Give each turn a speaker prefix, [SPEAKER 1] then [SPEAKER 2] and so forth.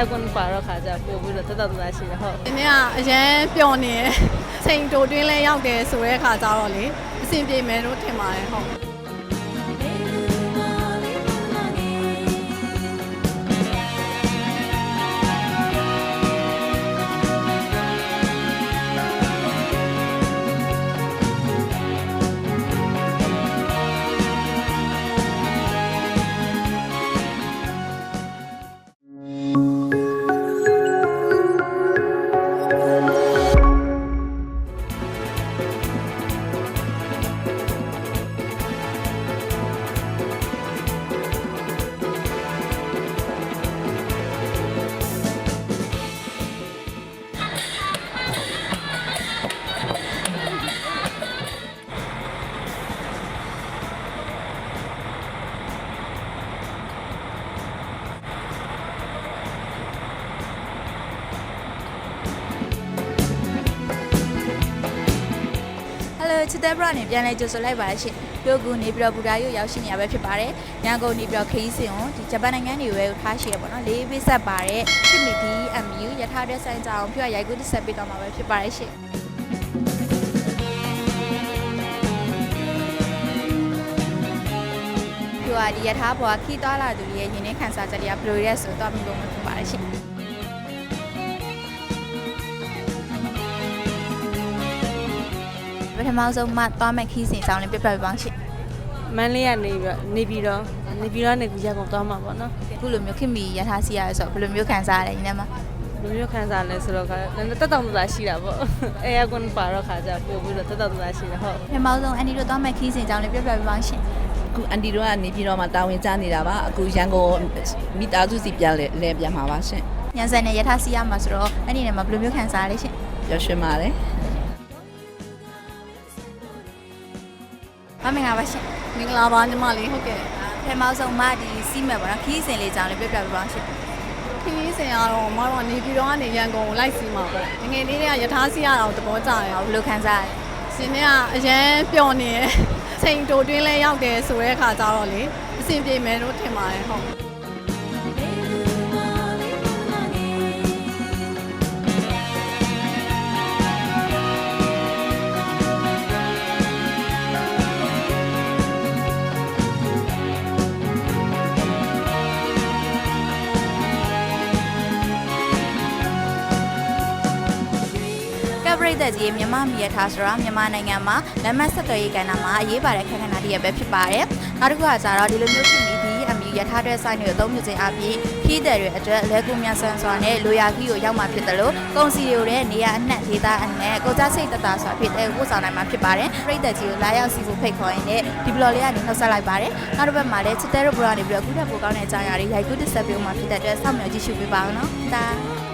[SPEAKER 1] ယာကွန်ပါတော့ခါကြပို့ပြီးတော့တက်တက်သားရှိတယ်ဟုတ်
[SPEAKER 2] ဒီနေ့ကအရန်ပျော်နေတယ်ချိန်တိုတွင်းလဲရောက်တယ်ဆိုတဲ့အခါကျတော့လေအဆင်ပြေမယ်လို့ထင်ပါတယ်ဟုတ်
[SPEAKER 3] ချစ်တဲ့ဘရနေပြန်လဲကြိုဆိုလိုက်ပါရရှင်တိုကူနေပြီးတော့ဘူဒါရုရောက်ရှိနေရပဲဖြစ်ပါတယ်ရန်ကုန်နေပြီးတော့ခရီးစဉ်ကိုဒီဂျပန်နိုင်ငံနေပဲထားရှိရပေါ့နော်လေးပေးဆက်ပါတဲ့ခိမီဒီ MU ရထားတဲ့ဆိုင်ကြအောင်ပြရရိုက်ကူးတစ်ဆက်ပေးတော့မှာပဲဖြစ်ပါတယ်ရှင်ပြရဒီရထားပေါ်ခီးသွားလာသူတွေရဲ့ရင်းနှီးခန်းစားချက်တွေကဘယ်လိုရဲဆိုတော့မျိုးမျိုးဖြစ်ပါတယ်ရှင် ပထမဆုံးမှသွားမဲ့ခီးစဉ်အကြောင်းလေးပြပြပေးပါအောင်ရှင်
[SPEAKER 1] မန်းလေးကနေပြီးတော့နေပြီးတော့နေပြီးတော့နေပြီးရက်ကုန်သွားမှာပေါ့နော်
[SPEAKER 3] အခုလိုမျိုးခင်မီရထားစီရဆိုတော့ဘယ်လိုမျိုးခံစားရလဲညီမ
[SPEAKER 1] ဘယ်မျိုးခံစားလဲဆိုတော့ကတက်တက်သားရှိတာပေါ့အေယာကွန်ပါတော့ခါကြပို့ပြီးတော့တက်တက်သားရှိတယ်ဟုတ်
[SPEAKER 3] ပထမဆုံးအန်ဒီတို့သွားမဲ့ခီးစဉ်အကြောင်းလေးပြပြပေးပါအောင်ရှင်
[SPEAKER 4] အခုအန်တီတို့ကနေပြီးတော့မှတာဝန်ကျနေတာပါအခုရန်ကုန်မိသားစုစီပြန်လဲလဲပြန်မှာပါရှင်
[SPEAKER 3] ညံစံနဲ့ရထားစီရမှာဆိုတော့အဲ့ဒီနဲ့မှာဘယ်လိုမျိုးခံစားရလဲရှင်
[SPEAKER 4] ပျော်ရွှင်ပါတယ်
[SPEAKER 3] မမင်္ဂလာပါရှင်
[SPEAKER 2] မင်္ဂလာပါညီမလေးဟုတ်ကဲ့
[SPEAKER 3] ပထမဆုံးမဒီစီးမဲ့ပေါ့နော်ခီးစဉ်လေးအကြောင်းလေးပြပြပေးပါအောင်ရှင်
[SPEAKER 2] ခီးစဉ်ကတော့မတော်နေပြီးတော့ကနေရန်ကုန်ကိုလိုက်စီမှာပေါ့ငယ်လေးတွေကရထားစီရအောင်သဘောကျတယ်
[SPEAKER 3] ဘယ်လိုခံစားရလဲ
[SPEAKER 2] ရှင်တွေကအရန်ပျော်နေတယ်ချိန်တိုတွင်းလဲရောက်တယ်ဆိုတဲ့အခါကျတော့လေအဆင်ပြေမယ်လို့ထင်ပါတယ်ဟုတ်
[SPEAKER 3] ပ်ပရိသတ်ကြီးမြန်မာမီရထားဆိုတော့မြန်မာနိုင်ငံမှာလက်မှတ်ဆက်သွယ်ရေးကဏ္ဍမှာအရေးပါတဲ့ခက်ခဏတည်းရပဲဖြစ်ပါတယ်နောက်တစ်ခုကကျတော့ဒီလိုမျိုးဖြစ်နေဒီအမီရထားတဲ့ site တွေကိုအသုံးပြုခြင်းအပြင်ခီးတဲ့တွေအတွက်လဲကူမြန်ဆန်စွာနဲ့လိုရာခီးကိုရောက်မှာဖြစ်တယ်လို့ကုန်စီတွေရဲ့နေရာအနှံ့ဒေသအနှံ့ကိုကြားစိတ်တတစွာဖြစ်တဲ့ပို့ဆောင်နိုင်မှာဖြစ်ပါတယ်ပရိသတ်ကြီးကိုလာရောက်စီဖို့ဖိတ်ခေါ်ရင်းနဲ့ဒီဘလော်လေးကနေနှုတ်ဆက်လိုက်ပါတယ်နောက်တစ်ပတ်မှာလည်းချစ်တဲ့တို့ဘလော်ကနေပြီးတော့အခုထပ်ပိုကောင်းတဲ့အကြောင်းအရာတွေရိုက်ကူးတစ်ဆက်ပေးမှဖြစ်တဲ့အတွက်စောင့်မျှော်ကြည့်ရှုပေးပါအောင်နော်ဒါ